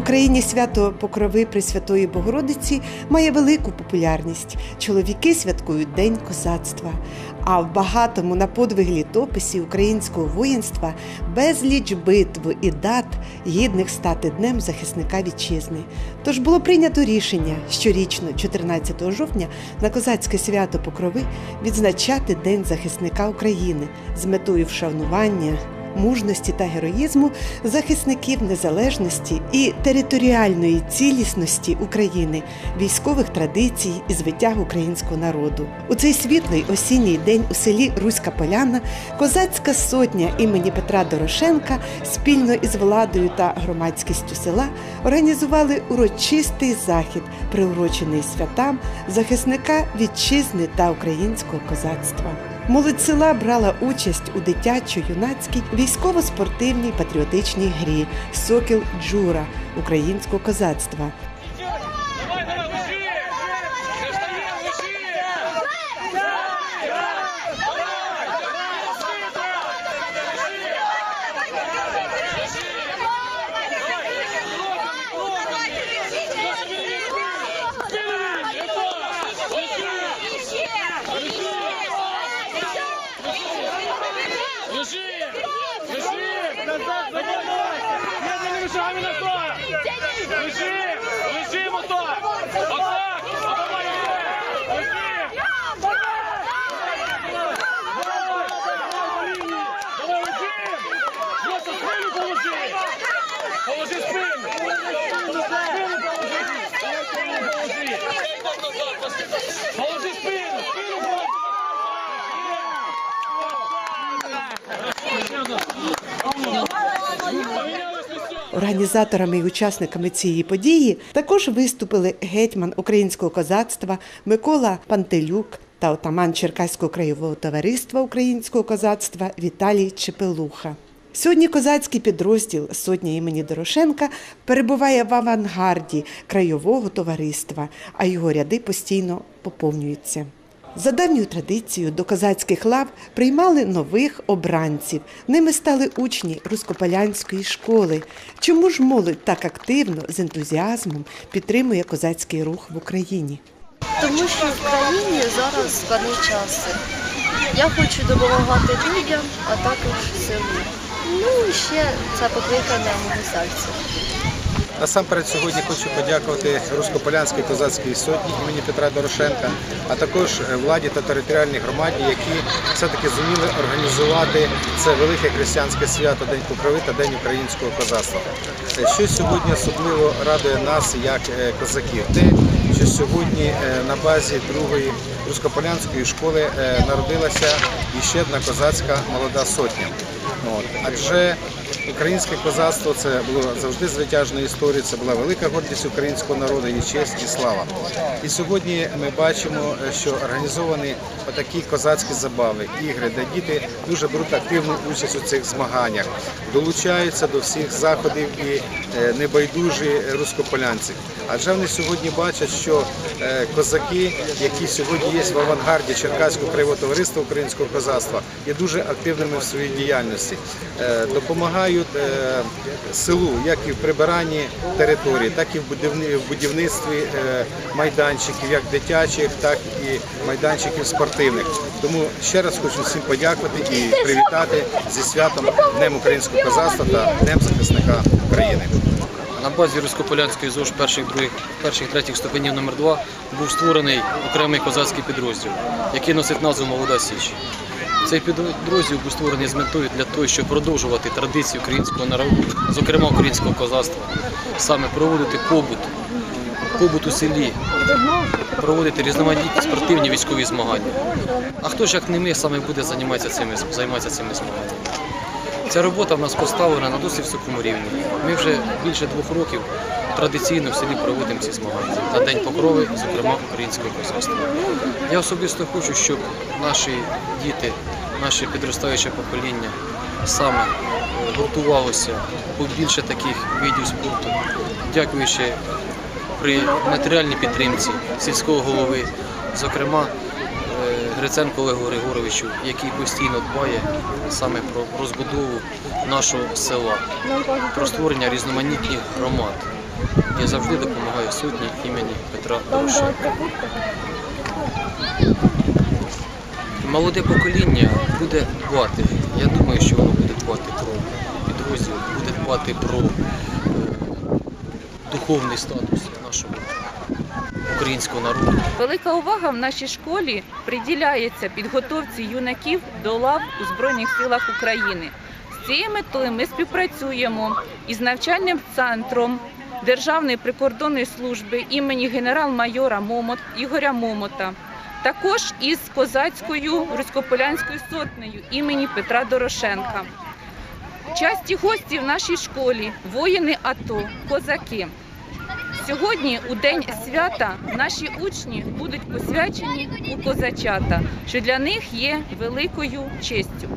Україні свято Покрови Пресвятої Богородиці має велику популярність. Чоловіки святкують День козацтва. А в багатому на подвиг літописі українського воїнства безліч битв і дат гідних стати днем захисника вітчизни. Тож було прийнято рішення щорічно, 14 жовтня, на козацьке свято Покрови відзначати День захисника України з метою вшанування мужності та героїзму захисників незалежності і територіальної цілісності України, військових традицій і звитяг українського народу. У цей світлий осінній день у селі Руська Поляна козацька сотня імені Петра Дорошенка спільно із владою та громадськістю села організували урочистий захід, приурочений святам захисника вітчизни та українського козацтва. Молодь села брала участь у дитячо-юнацькій військово-спортивній патріотичній грі Сокіл Джура українського козацтва. Давай, давай, лежи! Не встаем, лежи! Лежи! Лежи! Назад, давай! Медленными шагами на Організаторами і учасниками цієї події також виступили гетьман українського козацтва Микола Пантелюк та отаман Черкаського краєвого товариства українського козацтва Віталій Чепелуха. Сьогодні козацький підрозділ сотня імені Дорошенка перебуває в авангарді краєвого товариства, а його ряди постійно поповнюються. За давньою традицією до козацьких лав приймали нових обранців. Ними стали учні Рускополянської школи. Чому ж молодь так активно з ентузіазмом підтримує козацький рух в Україні? Тому що в країні зараз складні часи. Я хочу допомагати людям, а також селу. Ну і ще це покликання мого серця. Насамперед сьогодні хочу подякувати Руськополянській козацькій сотні імені Петра Дорошенка, а також е, владі та територіальній громаді, які все-таки зуміли організувати це велике християнське свято День Покрови та День українського козацтва. Е, Що сьогодні особливо радує нас як е, козаків? Те, що сьогодні на базі другої Руськополянської школи народилася іще одна козацька молода сотня. Адже українське козацтво це було завжди звитяжною історією, це була велика гордість українського народу, і честь і слава. І сьогодні ми бачимо, що організовані такі козацькі забави, ігри, де діти дуже беруть активну участь у цих змаганнях, долучаються до всіх заходів і е, небайдужі рускополянці. Адже вони сьогодні бачать, що е, козаки, які сьогодні є в авангарді Черкаського краєвого товариства українського козацтва, є дуже активними в своїй діяльності, Е, допомагають е, селу як і в прибиранні території, так і в будівництві е, майданчиків, як дитячих, так і майданчиків спортивних. Тому ще раз хочу всім подякувати і привітати зі святом Днем українського козацтва та Днем захисника України. На базі Руськополянської ЗОЖ перших, перших, третіх ступенів номер 2 був створений окремий козацький підрозділ, який носить назву Молода Січ. Цей підрозділ був створений з метою для того, щоб продовжувати традиції українського народу, зокрема українського козацтва, саме проводити побут, побут у селі, проводити різноманітні спортивні військові змагання. А хто ж як не ми саме буде займатися цими, займатися цими змаганнями? Ця робота в нас поставлена на досить високому рівні. Ми вже більше двох років традиційно в селі проводимо ці змагання на День Покрови, зокрема українського козацтва. Я особисто хочу, щоб наші діти, наше підростаюче покоління саме гуртувалося побільше таких видів спорту, дякуючи при матеріальній підтримці сільського голови, зокрема е, Гриценко Олегу Григоровичу, який постійно дбає саме про розбудову нашого села, про створення різноманітних громад. і завжди допомагає сотні імені Петра Дорошенка. Молоде покоління буде дбати. Я думаю, що воно буде дбати про підрозділ, буде дбати про е, духовний статус нашого українського народу. Велика увага в нашій школі приділяється підготовці юнаків до лав у Збройних силах України. З цією метою ми співпрацюємо із навчальним центром Державної прикордонної служби імені генерал-майора Момот Ігоря Момота, також із козацькою руськополянською сотнею імені Петра Дорошенка. Часті гості в нашій школі воїни АТО, козаки. Сьогодні, у день свята, наші учні будуть посвячені у козачата, що для них є великою честю.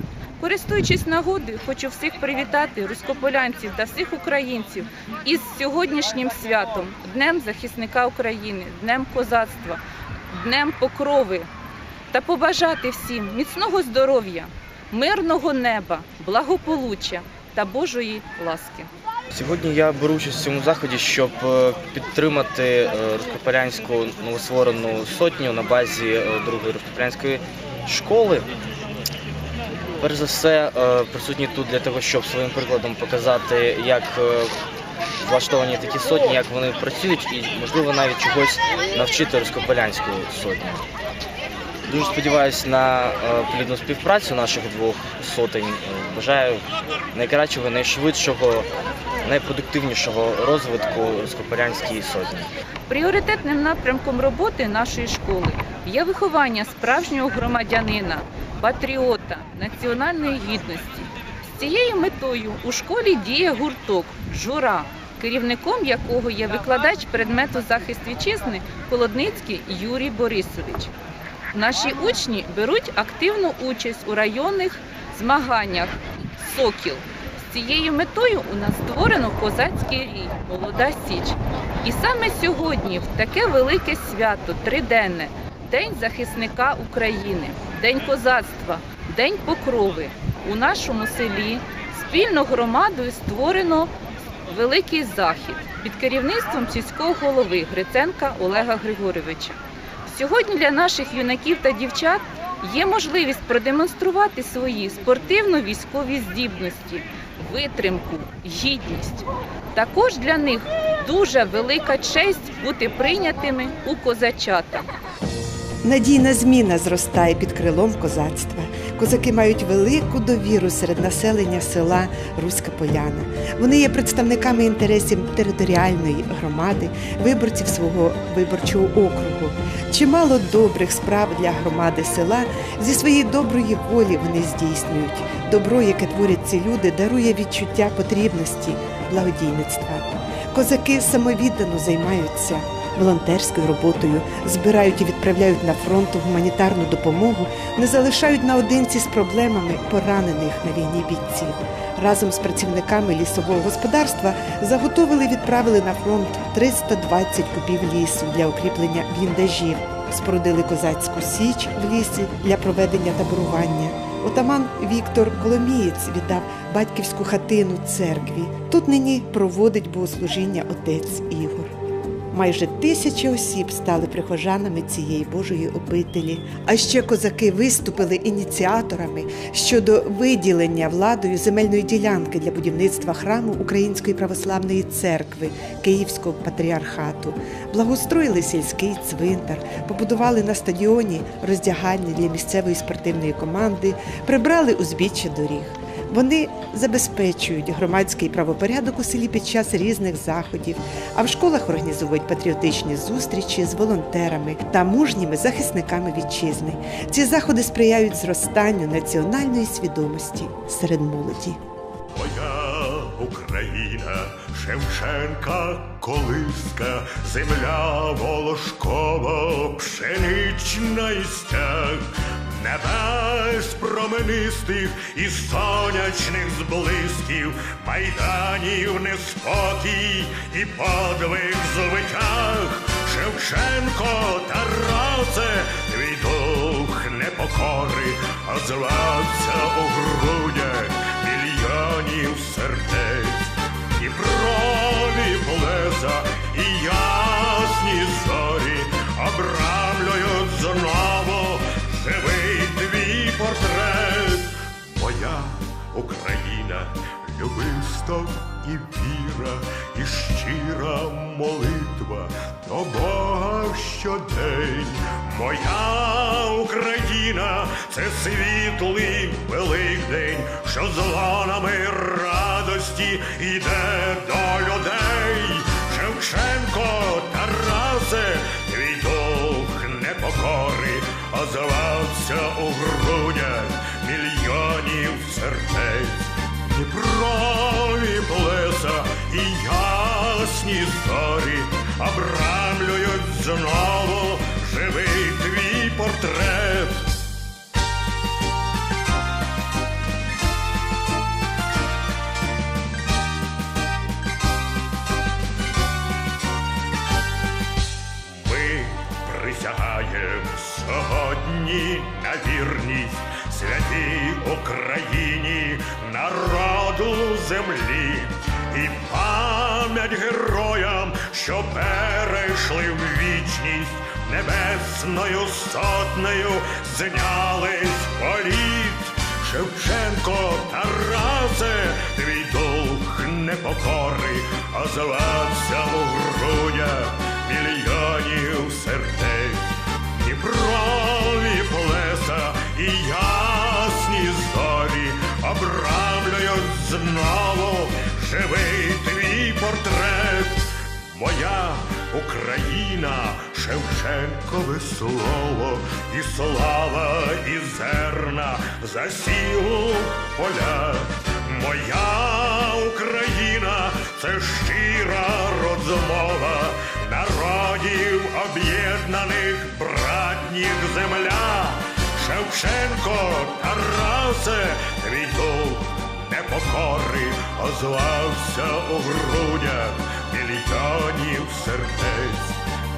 Користуючись нагодою, хочу всіх привітати руськополянців та всіх українців із сьогоднішнім святом, Днем захисника України, Днем козацтва, Днем покрови та побажати всім міцного здоров'я, мирного неба, благополуччя та Божої ласки. Сьогодні я беру участь в цьому заході, щоб е, підтримати е, новостворену сотню на базі е, другої Руськополянської школи. Перш за все, присутні тут для того, щоб своїм прикладом показати, як влаштовані такі сотні, як вони працюють, і можливо навіть чогось навчити Руськополянську сотню. Дуже сподіваюся на е, плідну співпрацю наших двох сотень. Е, Бажаю найкращого, найшвидшого, найпродуктивнішого розвитку Руськополянської сотні. Пріоритетним напрямком роботи нашої школи є виховання справжнього громадянина, патріота, національної гідності. З цією метою у школі діє гурток Жура, керівником якого є викладач предмету захист вітчизни Холодницький Юрій Борисович. Наші учні беруть активну участь у районних змаганнях Сокіл. З цією метою у нас створено козацький рій Молода Січ. І саме сьогодні, в таке велике свято, триденне, День захисника України, День козацтва, День покрови. У нашому селі спільно громадою створено великий захід під керівництвом сільського голови Гриценка Олега Григоровича. Сьогодні для наших юнаків та дівчат є можливість продемонструвати свої спортивно-військові здібності, витримку, гідність. Також для них дуже велика честь бути прийнятими у козачата. Надійна зміна зростає під крилом козацтва. Козаки мають велику довіру серед населення села Руська Поляна. Вони є представниками інтересів територіальної громади, виборців свого виборчого округу. Чимало добрих справ для громади села зі своєї доброї волі вони здійснюють. Добро, яке творять ці люди, дарує відчуття потрібності благодійництва. Козаки самовіддано займаються волонтерською роботою, збирають і відправляють на фронт гуманітарну допомогу, не залишають наодинці з проблемами поранених на війні бійців. Разом з працівниками лісового господарства заготовили і відправили на фронт 320 кубів лісу для укріплення бліндажів. Спорудили козацьку січ в лісі для проведення таборування. Отаман Віктор Коломієць віддав батьківську хатину церкві. Тут нині проводить богослужіння отець Ігор. Майже тисячі осіб стали прихожанами цієї Божої обителі. А ще козаки виступили ініціаторами щодо виділення владою земельної ділянки для будівництва храму Української православної церкви Київського патріархату. Благоустроїли сільський цвинтар, побудували на стадіоні роздягальні для місцевої спортивної команди, прибрали узбіччя доріг. Вони забезпечують громадський правопорядок у селі під час різних заходів, а в школах організовують патріотичні зустрічі з волонтерами та мужніми захисниками вітчизни. Ці заходи сприяють зростанню національної свідомості серед молоді. Моя Україна, Шевченка, колиска, земля волошкова, пшенична і стяг, небес променистих і сонячних зблисків, майданів неспокій і подвиг звитяг. Шевченко, Тарасе, твій дух непокори, озвався у грудях мільйонів сердець. Дніпрові плеса і любисток і віра, і щира молитва до Бога щодень. Моя Україна це світлий великдень, що з ланами радості йде до людей. Шевченко, Тарасе, твій дух непокори, озвався у грудях ясні зорі обрамлюють знову живий твій портрет. Ми присягаємо сьогодні на вірність святій Україні, народу землі і пам'ять героям, що перейшли в вічність небесною сотнею, знялись політ. Шевченко, Тарасе, твій дух непокори, озвався у грудях мільйонів сердець. Дніпрові плеса і ясні зорі обрамлюють знову Моя Україна, Шевченкове слово, і слава, і зерна засіло поля. Моя Україна це щира розмова народів об'єднаних братніх земля. Шевченко, Тарасе, твій дух непокори озвався у грудях Притянів сердець,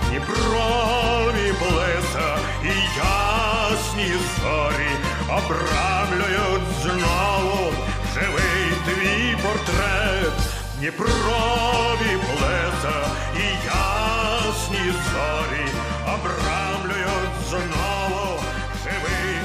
Дніпрові плеса і ясні зорі обрамлюють знову живий твій портрет, Дніпрові плеса і ясні зорі обрамлюють знову живий.